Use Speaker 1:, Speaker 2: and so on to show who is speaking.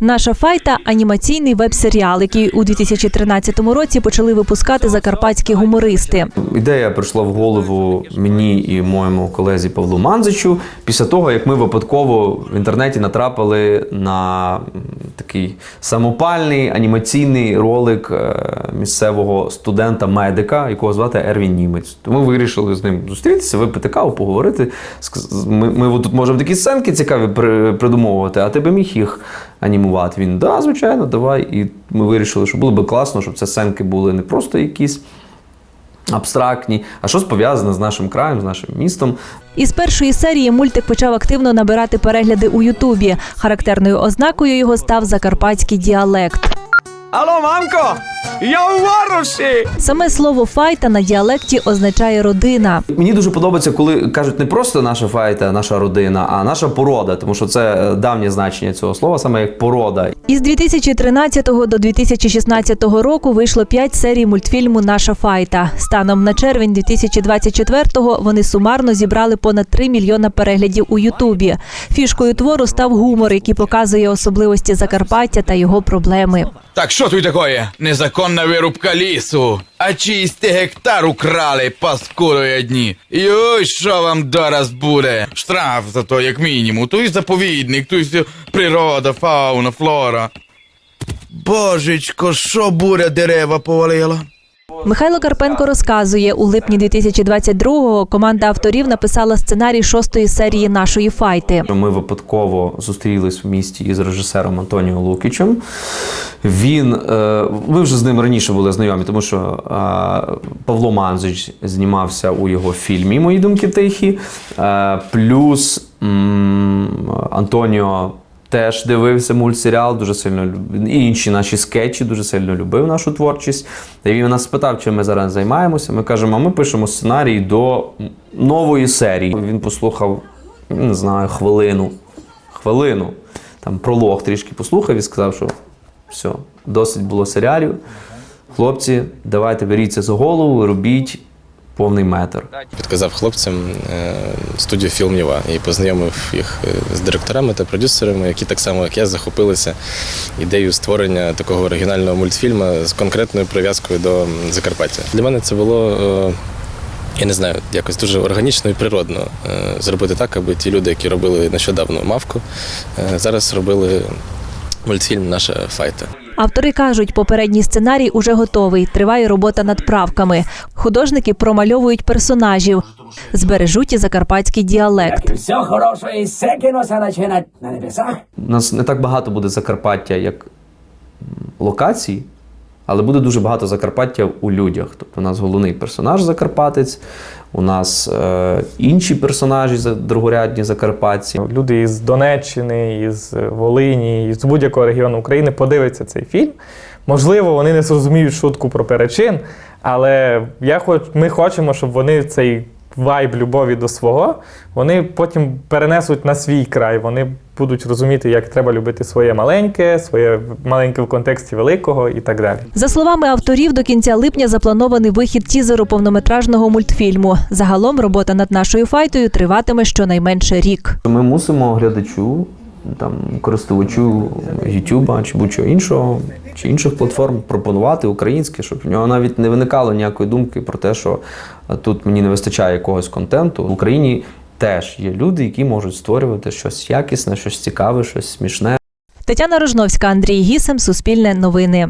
Speaker 1: Наша файта анімаційний веб-серіал, який у 2013 році почали випускати закарпатські гумористи.
Speaker 2: Ідея прийшла в голову мені і моєму колезі Павлу Манзичу після того, як ми випадково в інтернеті натрапили на такий самопальний анімаційний ролик е, місцевого студента-медика, якого звати Ервін Німець. Тому вирішили з ним зустрітися, випити каву, поговорити. Ми, ми тут можемо такі сценки цікаві придумовувати, а ти би міг їх анімувати. Він, да, звичайно, давай. І ми вирішили, що було би класно, щоб ці сценки були не просто якісь абстрактні, а щось пов'язане з нашим краєм, з нашим містом.
Speaker 1: Із першої серії мультик почав активно набирати перегляди у Ютубі. Характерною ознакою його став закарпатський діалект.
Speaker 3: Алло, мамко! Я у варуші!
Speaker 1: Саме слово файта на діалекті означає родина.
Speaker 2: Мені дуже подобається, коли кажуть не просто наша файта, наша родина, а наша порода, тому що це е, давнє значення цього слова, саме як порода.
Speaker 1: Із 2013 до 2016 року вийшло 5 серій мультфільму Наша файта. Станом на червень 2024-го вони сумарно зібрали понад 3 мільйона переглядів у Ютубі. Фішкою твору став гумор, який показує особливості Закарпаття та його проблеми.
Speaker 4: Так що тут такое? Незаконна вирубка лісу. А чисті гектар украли, паскудо одні. ой, що вам зараз буде? Штраф за то, як мінімум. То і заповідник, то і природа, фауна, флора. Божечко, що буря дерева повалила?
Speaker 1: Михайло Карпенко розказує, у липні 2022-го команда авторів написала сценарій шостої серії нашої файти.
Speaker 2: Ми випадково зустрілись в місті із режисером Антоніо Лукічем. Він, е, ми вже з ним раніше були знайомі, тому що е, Павло Манзич знімався у його фільмі Мої думки тихі. Е, плюс Антоніо теж дивився мультсеріал, дуже сильно. І інші наші скетчі дуже сильно любив нашу творчість. І він нас спитав, чим ми зараз займаємося. Ми кажемо, а ми пишемо сценарій до нової серії. Він послухав, не знаю, хвилину. Хвилину. Там пролог трішки послухав і сказав, що все, досить було серіалів. Хлопці, давайте беріться за голову, робіть повний метр.
Speaker 5: Підказав хлопцям е, студію Філмніва і познайомив їх е, з директорами та продюсерами, які так само, як я, захопилися ідеєю створення такого оригінального мультфільму з конкретною прив'язкою до Закарпаття. Для мене це було. е, Я не знаю, якось дуже органічно і природно зробити так, аби ті люди, які робили нещодавно мавку, зараз робили мультфільм Наша файта.
Speaker 1: Автори кажуть, попередній сценарій уже готовий. Триває робота над правками. Художники промальовують персонажів, збережуть і закарпатський діалект.
Speaker 6: Все хороше і все кінося начинать на небесах.
Speaker 2: У нас не так багато буде Закарпаття як локації. локацій, але буде дуже багато Закарпаття у людях. Тобто у нас головний персонаж Закарпатець, у нас е, інші персонажі другорядні закарпатці.
Speaker 7: Люди із Донеччини, із Волині, із будь-якого регіону України подивляться цей фільм. Можливо, вони не зрозуміють шутку про перечин, але я хоч, ми хочемо, щоб вони цей вайб любові до свого вони потім перенесуть на свій край. Вони будуть розуміти, як треба любити своє маленьке, своє маленьке в контексті великого і так далі.
Speaker 1: За словами авторів, до кінця липня запланований вихід тізеру повнометражного мультфільму. Загалом робота над нашою файтою триватиме щонайменше рік.
Speaker 2: Ми мусимо глядачу, там, користувачу YouTube чи будь-чого іншого, чи інших платформ пропонувати українське, щоб в нього навіть не виникало ніякої думки про те, що е, тут мені не вистачає якогось контенту. В Україні теж є люди, які можуть створювати щось якісне, щось цікаве, щось смішне.
Speaker 1: Тетяна Рожновська, Андрій Гісем, Суспільне новини.